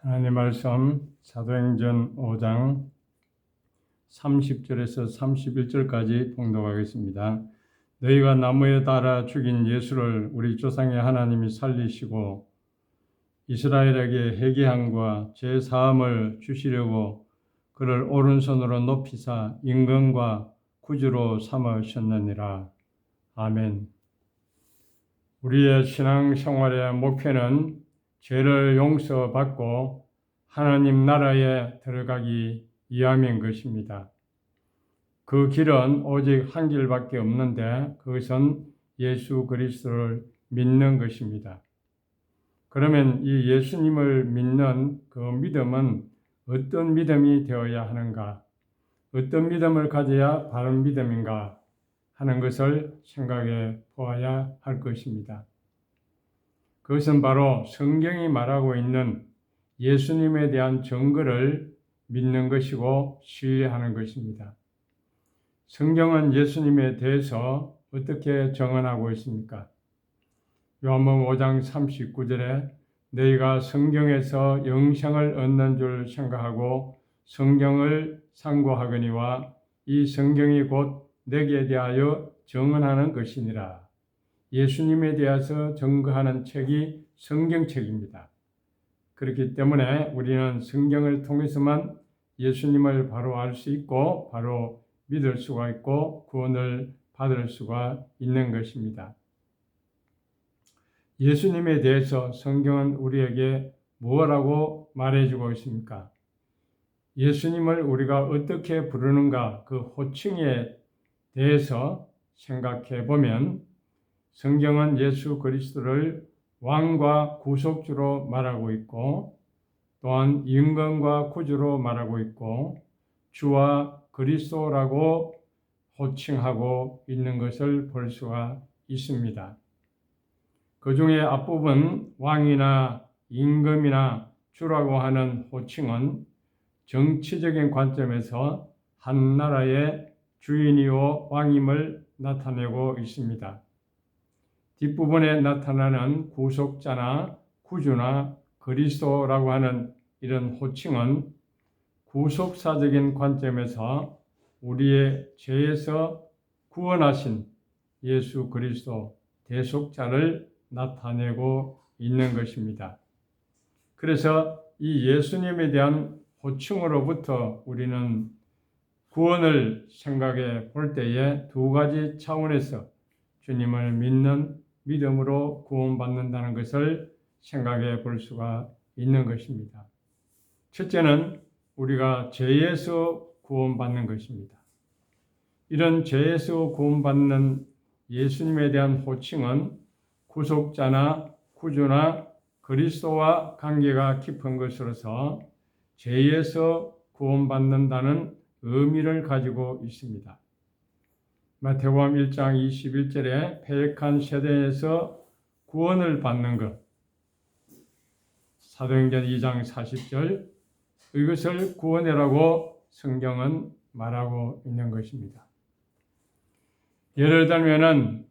하나님 말씀 사도행전 5장 30절에서 31절까지 봉독하겠습니다. 너희가 나무에 달아 죽인 예수를 우리 조상의 하나님이 살리시고 이스라엘에게 회개함과 제 사함을 주시려고 그를 오른손으로 높이사 임금과 구주로 삼으셨느니라. 아멘. 우리의 신앙 생활의 목표는 죄를 용서받고 하나님 나라에 들어가기 위함인 것입니다. 그 길은 오직 한 길밖에 없는데 그것은 예수 그리스도를 믿는 것입니다. 그러면 이 예수님을 믿는 그 믿음은 어떤 믿음이 되어야 하는가? 어떤 믿음을 가져야 바른 믿음인가? 하는 것을 생각해 보아야 할 것입니다. 그것은 바로 성경이 말하고 있는 예수님에 대한 증거를 믿는 것이고 신뢰하는 것입니다. 성경은 예수님에 대해서 어떻게 정언하고 있습니까? 요한복음 5장 39절에 너희가 성경에서 영생을 얻는 줄 생각하고 성경을 상고하거니와 이 성경이 곧 내게 대하여 정언하는 것이니라. 예수님에 대해서 증거하는 책이 성경책입니다. 그렇기 때문에 우리는 성경을 통해서만 예수님을 바로 알 수 있고 바로 믿을 수가 있고 구원을 받을 수가 있는 것입니다. 예수님에 대해서 성경은 우리에게 무엇라고 말해주고 있습니까? 예수님을 우리가 어떻게 부르는가 그 호칭에 대해서 생각해 보면 성경은 예수 그리스도를 왕과 구속주로 말하고 있고 또한 임금과 구주로 말하고 있고 주와 그리스도라고 호칭하고 있는 것을 볼 수가 있습니다. 그 중에 앞부분 왕이나 임금이나 주라고 하는 호칭은 정치적인 관점에서 한 나라의 주인이요 왕임을 나타내고 있습니다. 뒷부분에 나타나는 구속자나 구주나 그리스도라고 하는 이런 호칭은 구속사적인 관점에서 우리의 죄에서 구원하신 예수 그리스도 대속자를 나타내고 있는 것입니다. 그래서 이 예수님에 대한 호칭으로부터 우리는 구원을 생각해 볼 때에 두 가지 차원에서 주님을 믿는 믿음으로 구원받는다는 것을 생각해 볼 수가 있는 것입니다. 첫째는 우리가 죄에서 구원받는 것입니다. 이런 죄에서 구원받는 예수님에 대한 호칭은 구속자나 구주나 그리스도와 관계가 깊은 것으로서 죄에서 구원받는다는 의미를 가지고 있습니다. 마태복음 1장 21절에 패역한 세대에서 구원을 받는 것. 사도행전 2장 40절 이것을 구원이라고 성경은 말하고 있는 것입니다. 예를 들면은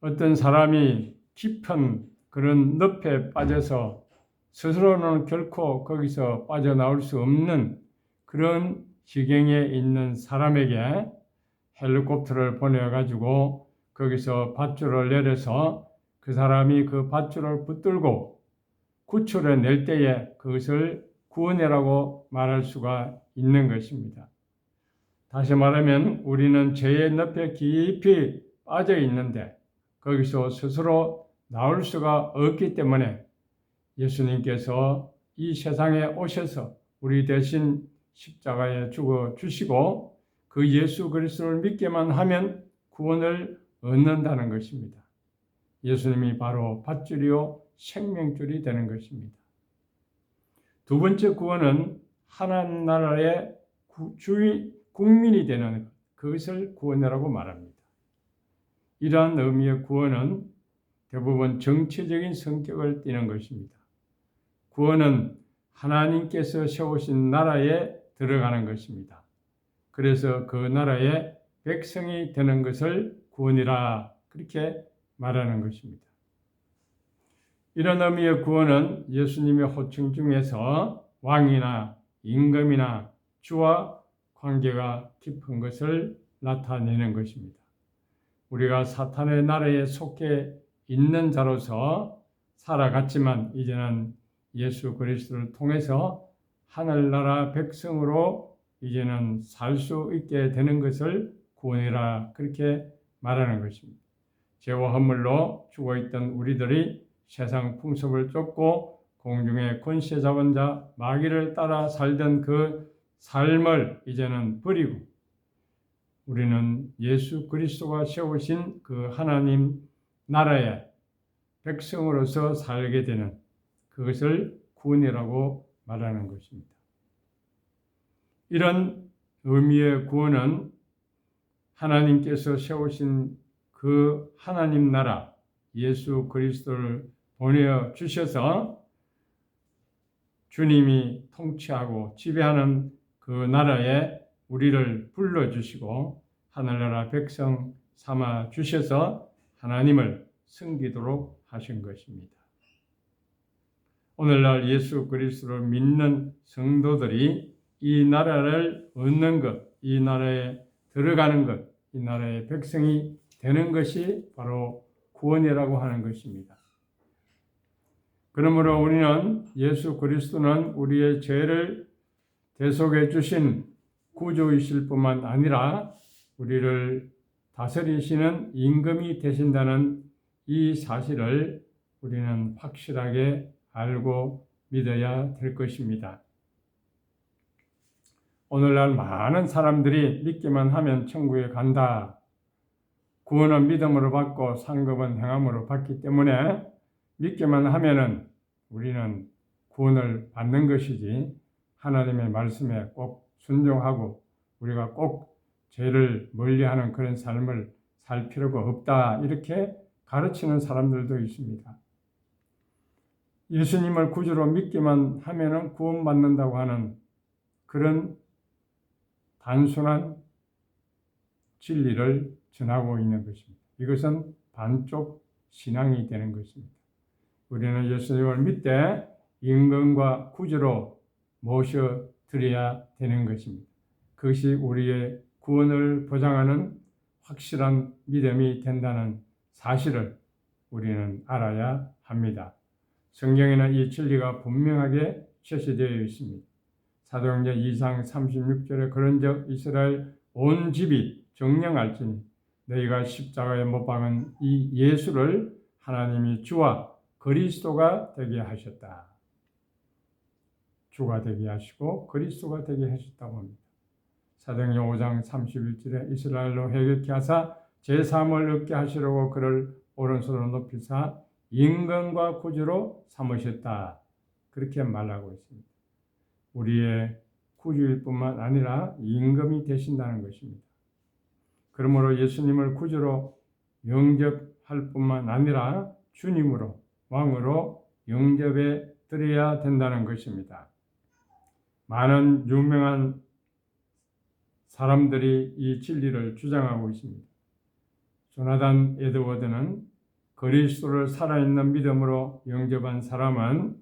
어떤 사람이 깊은 그런 늪에 빠져서 스스로는 결코 거기서 빠져나올 수 없는 그런 지경에 있는 사람에게 헬리콥터를 보내가지고 거기서 밧줄을 내려서 그 사람이 그 밧줄을 붙들고 구출해 낼 때에 그것을 구원이라고 말할 수가 있는 것입니다. 다시 말하면 우리는 죄의 늪에 깊이 빠져 있는데 거기서 스스로 나올 수가 없기 때문에 예수님께서 이 세상에 오셔서 우리 대신 십자가에 죽어 주시고 그 예수 그리스도를 믿게만 하면 구원을 얻는다는 것입니다. 예수님이 바로 밧줄이요 생명줄이 되는 것입니다. 두 번째 구원은 하나님 나라의 주인 국민이 되는 것, 그것을 구원이라고 말합니다. 이러한 의미의 구원은 대부분 정치적인 성격을 띠는 것입니다. 구원은 하나님께서 세우신 나라에 들어가는 것입니다. 그래서 그 나라의 백성이 되는 것을 구원이라 그렇게 말하는 것입니다. 이런 의미의 구원은 예수님의 호칭 중에서 왕이나 임금이나 주와 관계가 깊은 것을 나타내는 것입니다. 우리가 사탄의 나라에 속해 있는 자로서 살아갔지만 이제는 예수 그리스도를 통해서 하늘나라 백성으로 이제는 살 수 있게 되는 것을 구원이라 그렇게 말하는 것입니다. 죄와 허물로 죽어 있던 우리들이 세상 풍습을 쫓고 공중의 권세 잡은 자 마귀를 따라 살던 그 삶을 이제는 버리고 우리는 예수 그리스도가 세우신 그 하나님 나라의 백성으로서 살게 되는 그것을 구원이라고 말하는 것입니다. 이런 의미의 구원은 하나님께서 세우신 그 하나님 나라 예수 그리스도를 보내어 주셔서 주님이 통치하고 지배하는 그 나라에 우리를 불러 주시고 하늘나라 백성 삼아 주셔서 하나님을 섬기도록 하신 것입니다. 오늘날 예수 그리스도를 믿는 성도들이 이 나라를 얻는 것, 이 나라에 들어가는 것, 이 나라의 백성이 되는 것이 바로 구원이라고 하는 것입니다. 그러므로 우리는 예수 그리스도는 우리의 죄를 대속해 주신 구주이실 뿐만 아니라 우리를 다스리시는 임금이 되신다는 이 사실을 우리는 확실하게 알고 믿어야 될 것입니다. 오늘날 많은 사람들이 믿기만 하면 천국에 간다. 구원은 믿음으로 받고 상급은 행함으로 받기 때문에 믿기만 하면은 우리는 구원을 받는 것이지 하나님의 말씀에 꼭 순종하고 우리가 꼭 죄를 멀리하는 그런 삶을 살 필요가 없다 이렇게 가르치는 사람들도 있습니다. 예수님을 구주로 믿기만 하면은 구원받는다고 하는 그런 단순한 진리를 전하고 있는 것입니다. 이것은 반쪽 신앙이 되는 것입니다. 우리는 예수님을 믿되 임금과 구주로 모셔드려야 되는 것입니다. 그것이 우리의 구원을 보장하는 확실한 믿음이 된다는 사실을 우리는 알아야 합니다. 성경에는 이 진리가 분명하게 제시되어 있습니다. 사도행전 2장 36절에 그런즉 이스라엘 온 집이 정령할지니 너희가 십자가에 못 박은 이 예수를 하나님이 주와 그리스도가 되게 하셨다. 주가 되게 하시고 그리스도가 되게 하셨다고 합니다. 사도행전 5장 31절에 이스라엘로 회개케 하사 제3을 얻게 하시려고 그를 오른손으로 높이사 임금과 구주로 삼으셨다. 그렇게 말하고 있습니다. 우리의 구주일 뿐만 아니라 임금이 되신다는 것입니다. 그러므로 예수님을 구주로 영접할 뿐만 아니라 주님으로 왕으로 영접해 드려야 된다는 것입니다. 많은 유명한 사람들이 이 진리를 주장하고 있습니다. 조나단 에드워드는 그리스도를 살아있는 믿음으로 영접한 사람은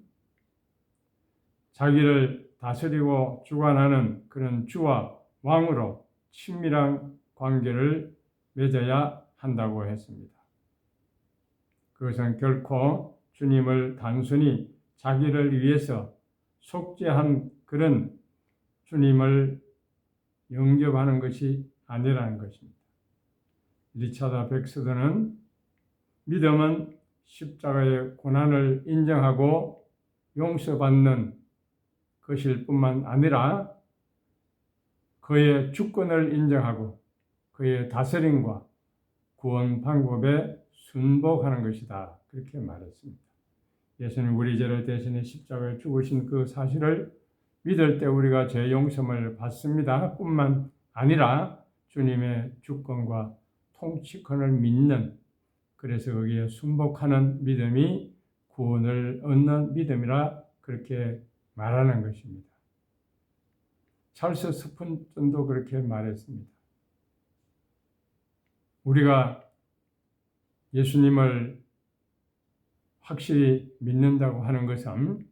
자기를 다스리고 주관하는 그런 주와 왕으로 친밀한 관계를 맺어야 한다고 했습니다. 그것은 결코 주님을 단순히 자기를 위해서 속죄한 그런 주님을 영접하는 것이 아니라는 것입니다. 리차드 백스더는 믿음은 십자가의 고난을 인정하고 용서받는 것일 뿐만 아니라 그의 주권을 인정하고 그의 다스림과 구원 방법에 순복하는 것이다. 그렇게 말했습니다. 예수님 우리 죄를 대신해 십자가에 죽으신 그 사실을 믿을 때 우리가 죄 용서를 받습니다. 뿐만 아니라 주님의 주권과 통치권을 믿는 그래서 거기에 순복하는 믿음이 구원을 얻는 믿음이라 그렇게 말하는 것입니다. 찰스 스푼전도 그렇게 말했습니다. 우리가 예수님을 확실히 믿는다고 하는 것은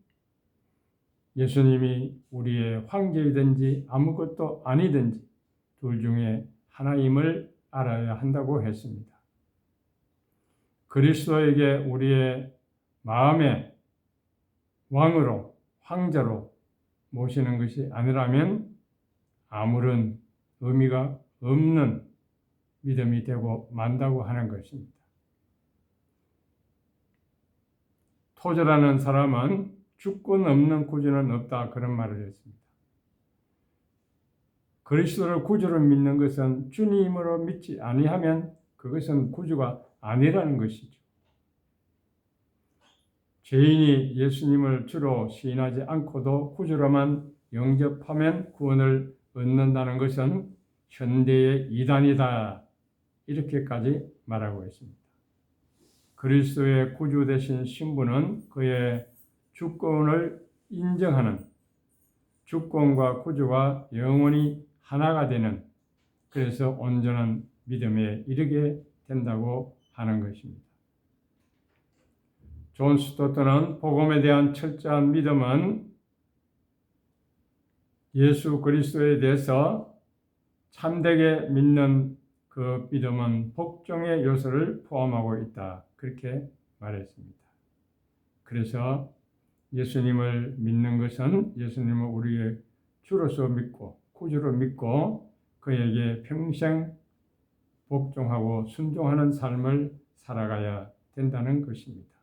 예수님이 우리의 황제이든지 아무것도 아니든지 둘 중에 하나임을 알아야 한다고 했습니다. 그리스도에게 우리의 마음의 왕으로 황제로 모시는 것이 아니라면 아무런 의미가 없는 믿음이 되고 만다고 하는 것입니다. 토저라는 사람은 주권 없는 구주는 없다 그런 말을 했습니다. 그리스도를 구주로 믿는 것은 주님으로 믿지 아니하면 그것은 구주가 아니라는 것이죠. 죄인이 예수님을 주로 시인하지 않고도 구주로만 영접하면 구원을 얻는다는 것은 현대의 이단이다. 이렇게까지 말하고 있습니다. 그리스도의 구주 되신 신분은 그의 주권을 인정하는 주권과 구주가 영원히 하나가 되는 그래서 온전한 믿음에 이르게 된다고 하는 것입니다. 존 스토트는 복음에 대한 철저한 믿음은 예수 그리스도에 대해서 참되게 믿는 그 믿음은 복종의 요소를 포함하고 있다. 그렇게 말했습니다. 그래서 예수님을 믿는 것은 예수님을 우리의 주로서 믿고 구주로 믿고 그에게 평생 복종하고 순종하는 삶을 살아가야 된다는 것입니다.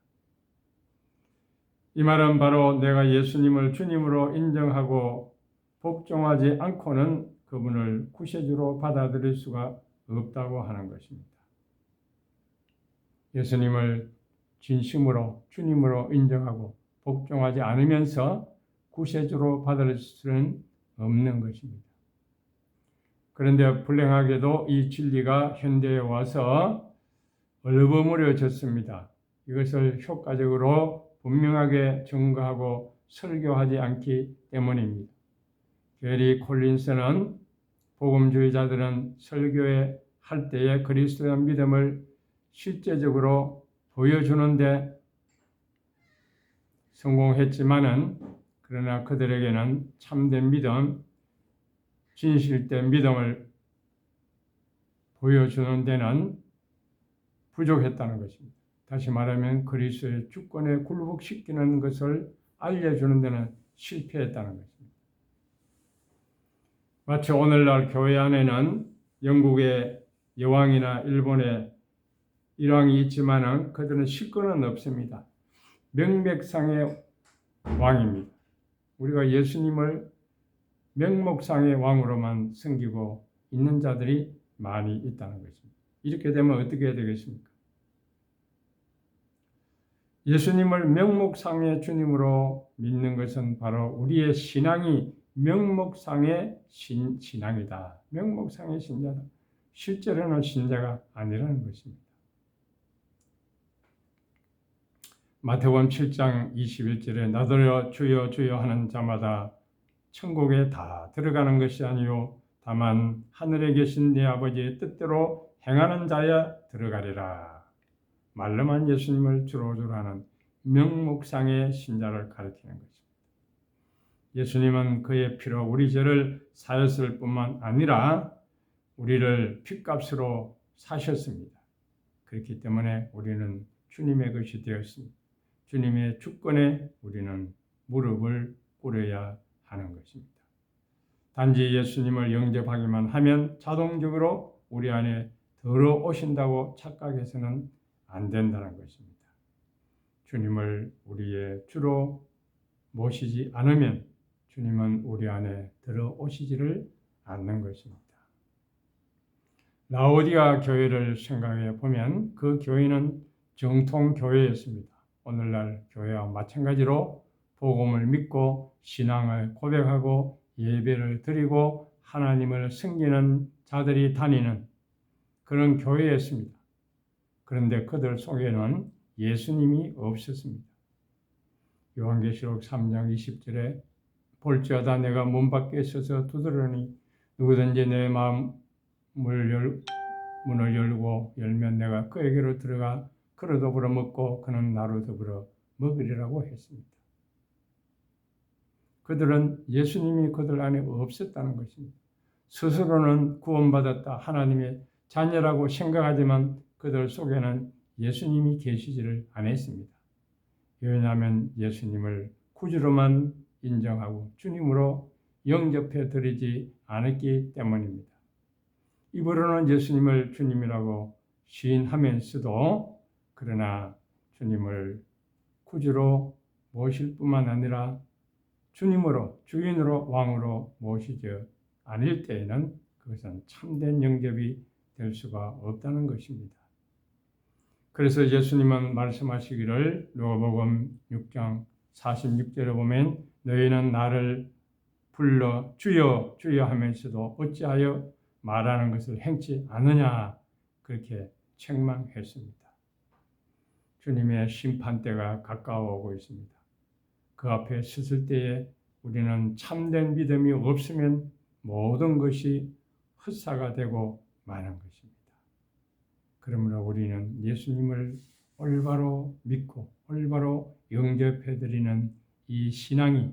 이 말은 바로 내가 예수님을 주님으로 인정하고 복종하지 않고는 그분을 구세주로 받아들일 수가 없다고 하는 것입니다. 예수님을 진심으로 주님으로 인정하고 복종하지 않으면서 구세주로 받을 수는 없는 것입니다. 그런데 불행하게도 이 진리가 현대에 와서 얼버무려졌습니다. 이것을 효과적으로 분명하게 증거하고 설교하지 않기 때문입니다. 게리 콜린스는 복음주의자들은 설교에 할 때에 그리스도의 믿음을 실제적으로 보여주는데 성공했지만은 그러나 그들에게는 참된 믿음, 진실된 믿음을 보여주는 데는 부족했다는 것입니다. 다시 말하면 그리스도의 주권에 굴복시키는 것을 알려주는 데는 실패했다는 것입니다. 마치 오늘날 교회 안에는 영국의 여왕이나 일본의 일왕이 있지만은 그들은 실권은 없습니다. 명맥상의 왕입니다. 우리가 예수님을 명목상의 왕으로만 섬기고 있는 자들이 많이 있다는 것입니다. 이렇게 되면 어떻게 되겠습니까? 예수님을 명목상의 주님으로 믿는 것은 바로 우리의 신앙이 명목상의 신, 신앙이다. 명목상의 신자다. 실제로는 신자가 아니라는 것입니다. 마태복음 7장 21절에 나더러 주여 주여 하는 자마다 천국에 다 들어가는 것이 아니요 다만 하늘에 계신 네 아버지의 뜻대로 행하는 자야 들어가리라. 말로만 예수님을 주로 주로 하는 명목상의 신자를 가리키는 것입니다. 예수님은 그의 피로 우리 죄를 사였을 뿐만 아니라 우리를 핏값으로 사셨습니다. 그렇기 때문에 우리는 주님의 것이 되었습니다. 주님의 주권에 우리는 무릎을 꿇어야 하는 것입니다. 단지 예수님을 영접하기만 하면 자동적으로 우리 안에 들어오신다고 착각해서는 안 된다는 것입니다. 주님을 우리의 주로 모시지 않으면 주님은 우리 안에 들어오시지를 않는 것입니다. 라오디아 교회를 생각해 보면 그 교회는 정통 교회였습니다. 오늘날 교회와 마찬가지로 복음을 믿고 신앙을 고백하고 예배를 드리고 하나님을 섬기는 자들이 다니는 그런 교회였습니다. 그런데 그들 속에는 예수님이 없었습니다. 요한계시록 3장 20절에 볼지어다 내가 문 밖에 서서 두드러니 누구든지 내 마음을 열, 문을 열고 열면 내가 그에게로 들어가 그로 더불어 먹고 그는 나로 더불어 먹으리라고 했습니다. 그들은 예수님이 그들 안에 없었다는 것입니다. 스스로는 구원받았다 하나님의 자녀라고 생각하지만 그들 속에는 예수님이 계시지를 않았습니다. 왜냐하면 예수님을 구주로만 인정하고 주님으로 영접해 드리지 않았기 때문입니다. 입으로는 예수님을 주님이라고 시인하면서도 그러나 주님을 구주로 모실 뿐만 아니라 주님으로 주인으로 왕으로 모시지 않을 때에는 그것은 참된 영접이 될 수가 없다는 것입니다. 그래서 예수님은 말씀하시기를 누가복음 6장 46절에 보면 너희는 나를 불러 주여 주여 하면서도 어찌하여 말하는 것을 행치 않느냐 그렇게 책망했습니다. 주님의 심판 때가 가까워 오고 있습니다. 그 앞에 섰을 때에 우리는 참된 믿음이 없으면 모든 것이 헛사가 되고 마는 것입니다. 그러므로 우리는 예수님을 올바로 믿고 올바로 영접해 드리는 이 신앙이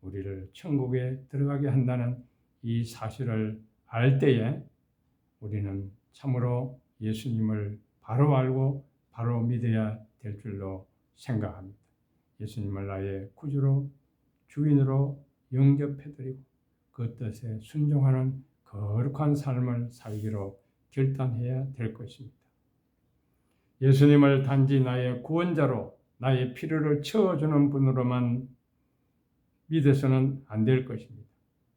우리를 천국에 들어가게 한다는 이 사실을 알 때에 우리는 참으로 예수님을 바로 알고 바로 믿어야 될 줄로 생각합니다. 예수님을 나의 구주로 주인으로 영접해 드리고 그 뜻에 순종하는 거룩한 삶을 살기로 결단해야 될 것입니다. 예수님을 단지 나의 구원자로 나의 필요를 채워주는 분으로만 믿어서는 안 될 것입니다.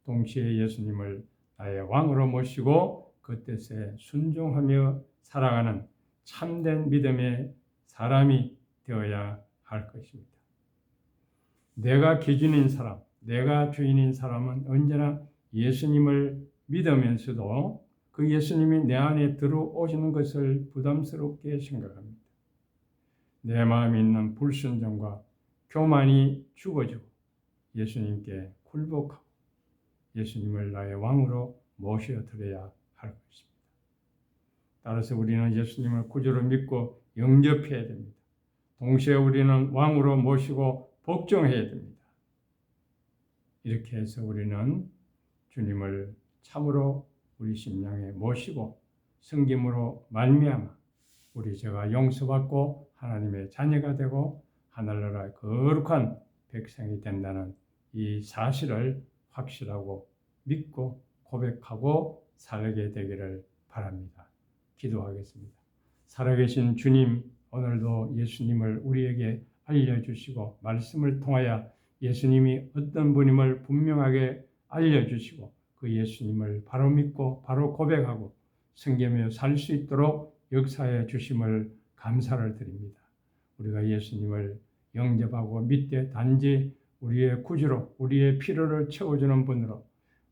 동시에 예수님을 나의 왕으로 모시고 그 뜻에 순종하며 살아가는 참된 믿음의 사람이 되어야 할 것입니다. 내가 기준인 사람, 내가 주인인 사람은 언제나 예수님을 믿으면서도 그 예수님이 내 안에 들어오시는 것을 부담스럽게 생각합니다. 내 마음에 있는 불순종과 교만이 죽어지고 예수님께 굴복하고 예수님을 나의 왕으로 모셔드려야 할 것입니다. 따라서 우리는 예수님을 구주로 믿고 영접해야 됩니다. 동시에 우리는 왕으로 모시고 복종해야 됩니다. 이렇게 해서 우리는 주님을 참으로 우리 심령에 모시고 성김으로 말미암아 우리 죄가 용서받고 하나님의 자녀가 되고 하늘나라의 거룩한 백성이 된다는 이 사실을 확실하고 믿고 고백하고 살게 되기를 바랍니다. 기도하겠습니다. 살아계신 주님, 오늘도 예수님을 우리에게 알려주시고 말씀을 통하여 예수님이 어떤 분임을 분명하게 알려주시고 그 예수님을 바로 믿고 바로 고백하고 섬기며 살수 있도록 역사해 주심을 감사를 드립니다. 우리가 예수님을 영접하고 믿되 단지 우리의 구주로 우리의 필요를 채워주는 분으로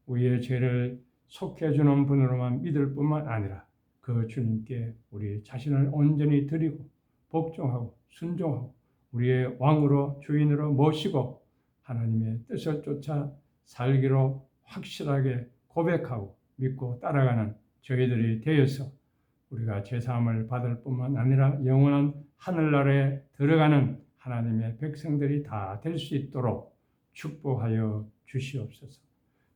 우리의 죄를 속해주는 분으로만 믿을 뿐만 아니라 그 주님께 우리 자신을 온전히 드리고 복종하고 순종하고 우리의 왕으로 주인으로 모시고 하나님의 뜻을 쫓아 살기로 확실하게 고백하고 믿고 따라가는 저희들이 되어서 우리가 죄사함을 받을 뿐만 아니라 영원한 하늘나라에 들어가는 하나님의 백성들이 다 될 수 있도록 축복하여 주시옵소서.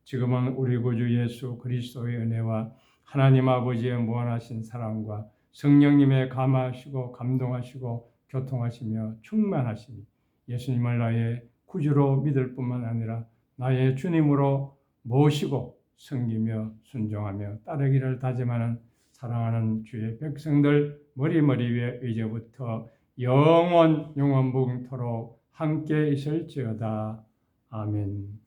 지금은 우리 구주 예수 그리스도의 은혜와 하나님 아버지의 무한하신 사랑과 성령님의 감화하시고 감동하시고 교통하시며 충만하시니 예수님을 나의 구주로 믿을 뿐만 아니라 나의 주님으로 모시고 섬기며 순종하며 따르기를 다짐하는 사랑하는 주의 백성들 머리머리 위에 이제부터 영원 영원 무궁토록 함께 있을지어다. 아멘.